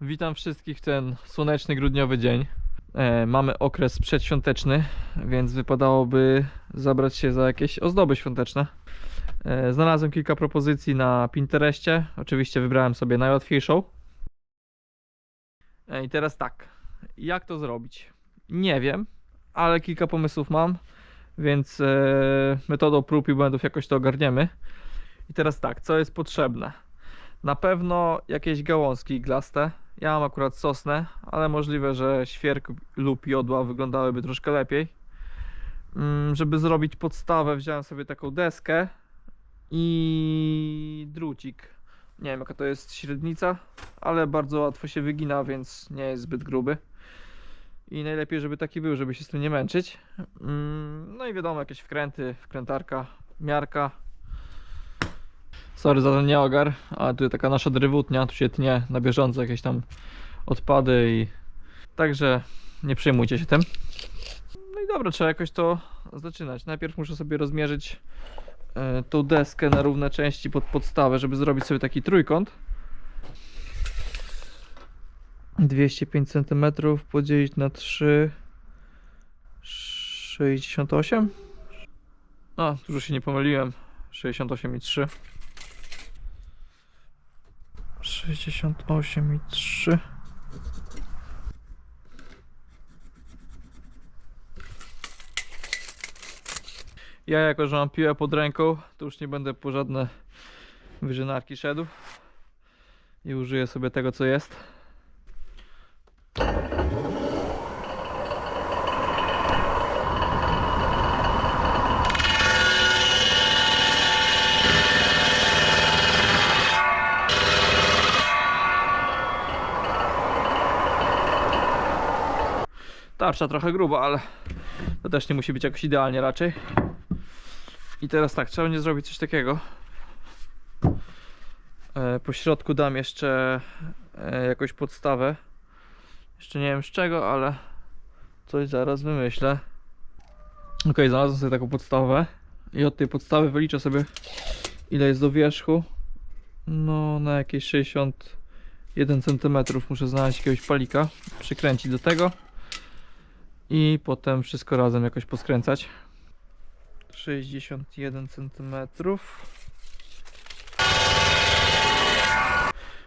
Witam wszystkich ten słoneczny grudniowy dzień. E, mamy okres przedświąteczny, więc wypadałoby zabrać się za jakieś ozdoby świąteczne. E, znalazłem kilka propozycji na Pinterestie. Oczywiście wybrałem sobie najłatwiejszą. E, I teraz tak, jak to zrobić? Nie wiem, ale kilka pomysłów mam, więc e, metodą prób i błędów jakoś to ogarniemy. I teraz tak, co jest potrzebne? Na pewno jakieś gałązki iglaste. Ja mam akurat sosnę, ale możliwe, że świerk lub jodła wyglądałyby troszkę lepiej. Mm, Żeby zrobić podstawę, wziąłem sobie taką deskę i drucik. Nie wiem jaka to jest średnica, ale bardzo łatwo się wygina, więc nie jest zbyt gruby. I najlepiej, żeby taki był, żeby się z tym nie męczyć. Mm, No i wiadomo, jakieś wkręty, wkrętarka, miarka. Sorry za ten nieogar, ale tu taka nasza drewutnia, tu się tnie na bieżąco jakieś tam odpady i... Także nie przejmujcie się tym. No i dobra, trzeba jakoś to zaczynać. Najpierw muszę sobie rozmierzyć e, tą deskę na równe części pod podstawę, żeby zrobić sobie taki trójkąt. 205 cm podzielić na 3 68 a, dużo się nie pomyliłem 68 i 3 68 i 3 Ja jako, że mam piłę pod ręką to już nie będę po żadne wyżynarki szedł i użyję sobie tego co jest Tarcza trochę gruba, ale to też nie musi być jakoś idealnie raczej. I teraz tak, trzeba będzie zrobić coś takiego. E, Po środku dam jeszcze e, jakąś podstawę. Jeszcze nie wiem z czego, ale coś zaraz wymyślę. Ok, znalazłem sobie taką podstawę. I od tej podstawy wyliczę sobie ile jest do wierzchu. No na jakieś 61 cm muszę znaleźć jakiegoś palika. Przykręcić do tego i potem wszystko razem jakoś poskręcać. 61 cm.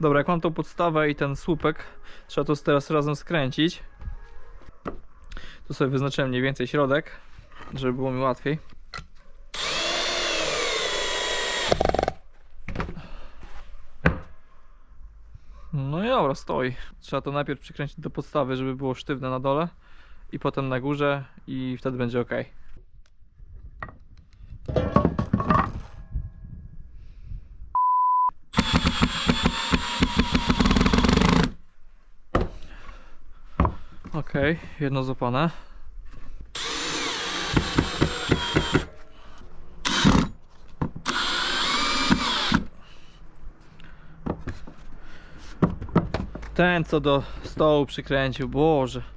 Dobra, jak mam tą podstawę i ten słupek, trzeba to teraz razem skręcić. Tu sobie wyznaczyłem mniej więcej środek, żeby było mi łatwiej. No i dobra, stoi. Trzeba to najpierw przykręcić do podstawy, żeby było sztywne na dole i potem na górze i wtedy będzie ok. Ok, jedno złapane. Ten co do stołu przykręcił, Boże.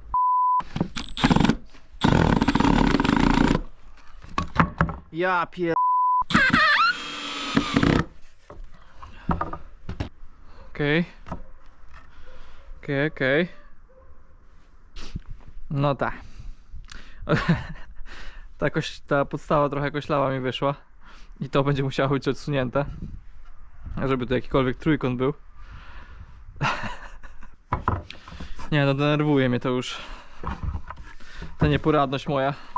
Ja pier... Okej. Okej, okej. No tak. ta, koś, ta podstawa trochę koślawa mi wyszła. I to będzie musiało być odsunięte. Żeby tu jakikolwiek trójkąt był. Nie no, denerwuje mnie to już. Ta nieporadność moja.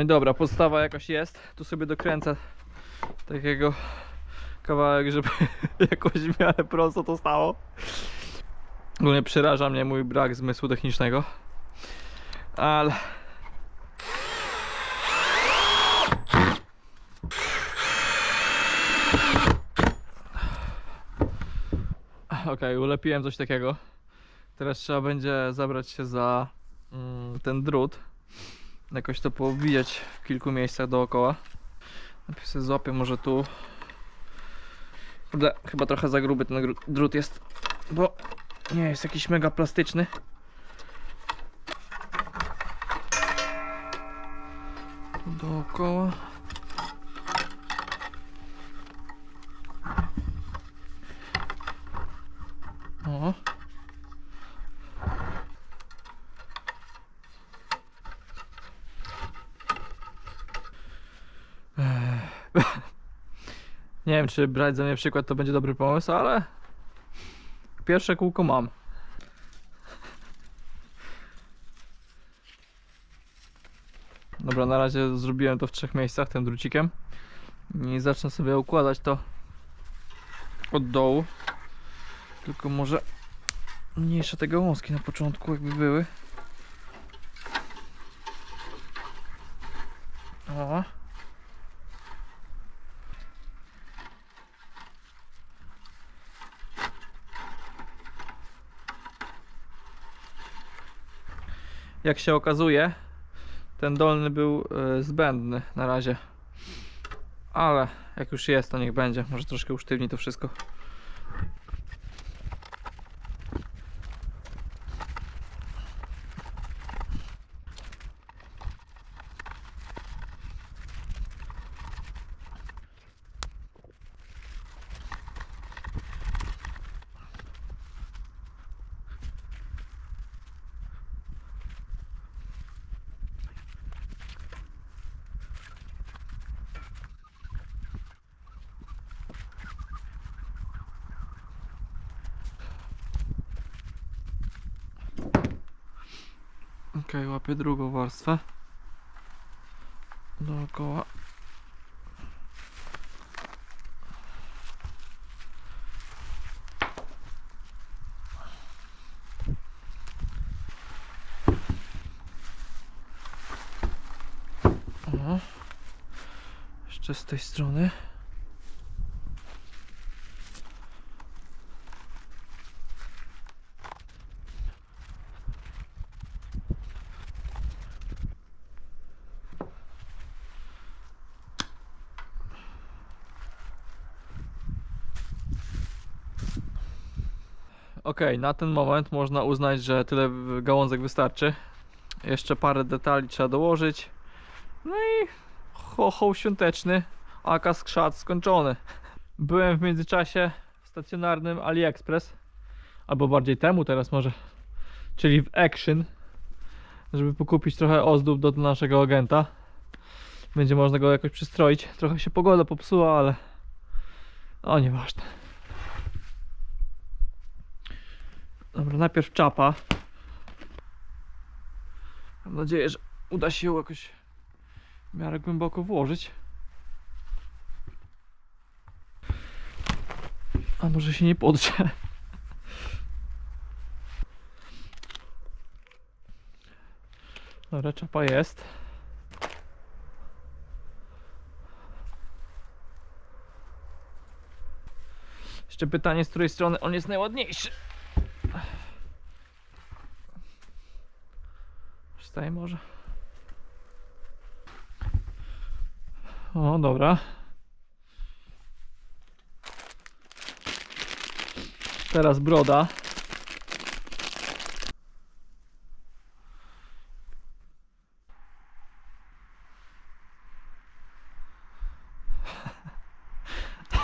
No i dobra, podstawa jakoś jest. Tu sobie dokręcę takiego kawałek, żeby jakoś w miarę prosto to stało. Ogólnie przeraża mnie mój brak zmysłu technicznego. Ale... Okej, ulepiłem coś takiego. Teraz trzeba będzie zabrać się za mm, ten drut jakoś to poobijać w kilku miejscach dookoła. Najpierw sobie złapię może tu. Kurde, chyba trochę za gruby ten drut jest, bo nie jest jakiś mega plastyczny. Dookoła. O. Ech. Nie wiem, czy brać za mnie przykład to będzie dobry pomysł, ale pierwsze kółko mam. Dobra, na razie zrobiłem to w trzech miejscach tym drucikiem i zacznę sobie układać to od dołu. Tylko może mniejsze te gałązki na początku jakby były. O. Jak się okazuje, ten dolny był e, zbędny na razie. Ale jak już jest, to niech będzie. Może troszkę usztywni to wszystko. Ok, łapię drugą warstwę. Dookoła. Jeszcze z tej strony. Ok, na ten moment można uznać, że tyle gałązek wystarczy. Jeszcze parę detali trzeba dołożyć. No i chochoł świąteczny, aka skrzat skończony. Byłem w międzyczasie w stacjonarnym AliExpress, albo bardziej temu teraz może, czyli w Action, żeby pokupić trochę ozdób do naszego agenta. Będzie można go jakoś przystroić. Trochę się pogoda popsuła, ale o nieważne. Dobra, najpierw czapa. Mam nadzieję, że uda się ją jakoś w miarę głęboko włożyć. A może się nie podrze. Dobra, czapa jest. Jeszcze pytanie, z której strony on jest najładniejszy. Wstaje może. O, dobra. Teraz broda.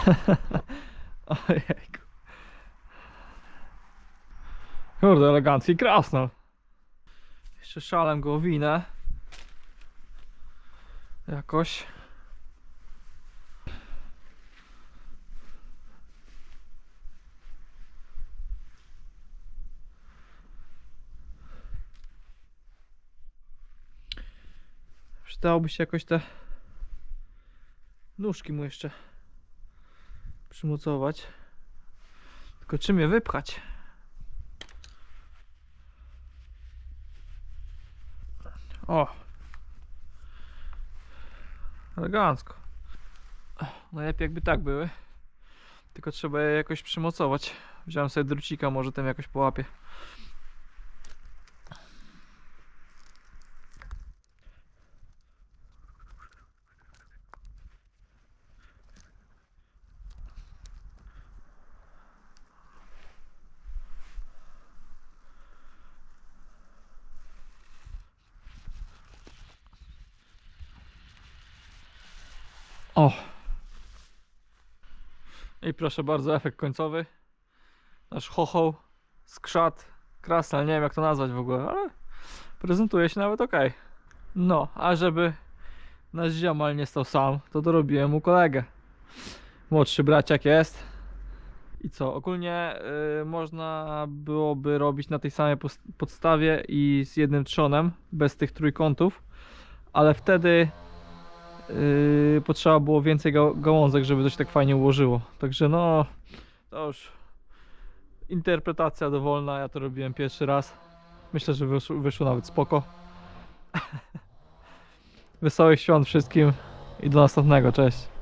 Ojejku. Kurde, elegancki krasno. Jeszcze szalem go owinę. Jakoś. Przydałoby się jakoś te nóżki mu jeszcze przymocować. Tylko czym je wypchać? O! Elegancko. Najlepiej jakby tak były. Tylko trzeba je jakoś przymocować. Wziąłem sobie drucika, może tym jakoś połapię. O! I proszę bardzo, efekt końcowy. Nasz chochoł, skrzat, krasnal, nie wiem jak to nazwać w ogóle, ale prezentuje się nawet ok. No, a żeby nasz ziomal nie stał sam, to dorobiłem mu kolegę. Młodszy braciak jest. I co, ogólnie y, można byłoby robić na tej samej podstawie i z jednym trzonem, bez tych trójkątów, ale wtedy yy, potrzeba było więcej ga gałązek, żeby to się tak fajnie ułożyło. Także no, to już interpretacja dowolna, ja to robiłem pierwszy raz. Myślę, że wyszło, wyszło nawet spoko. Wesołych świąt wszystkim i do następnego, cześć.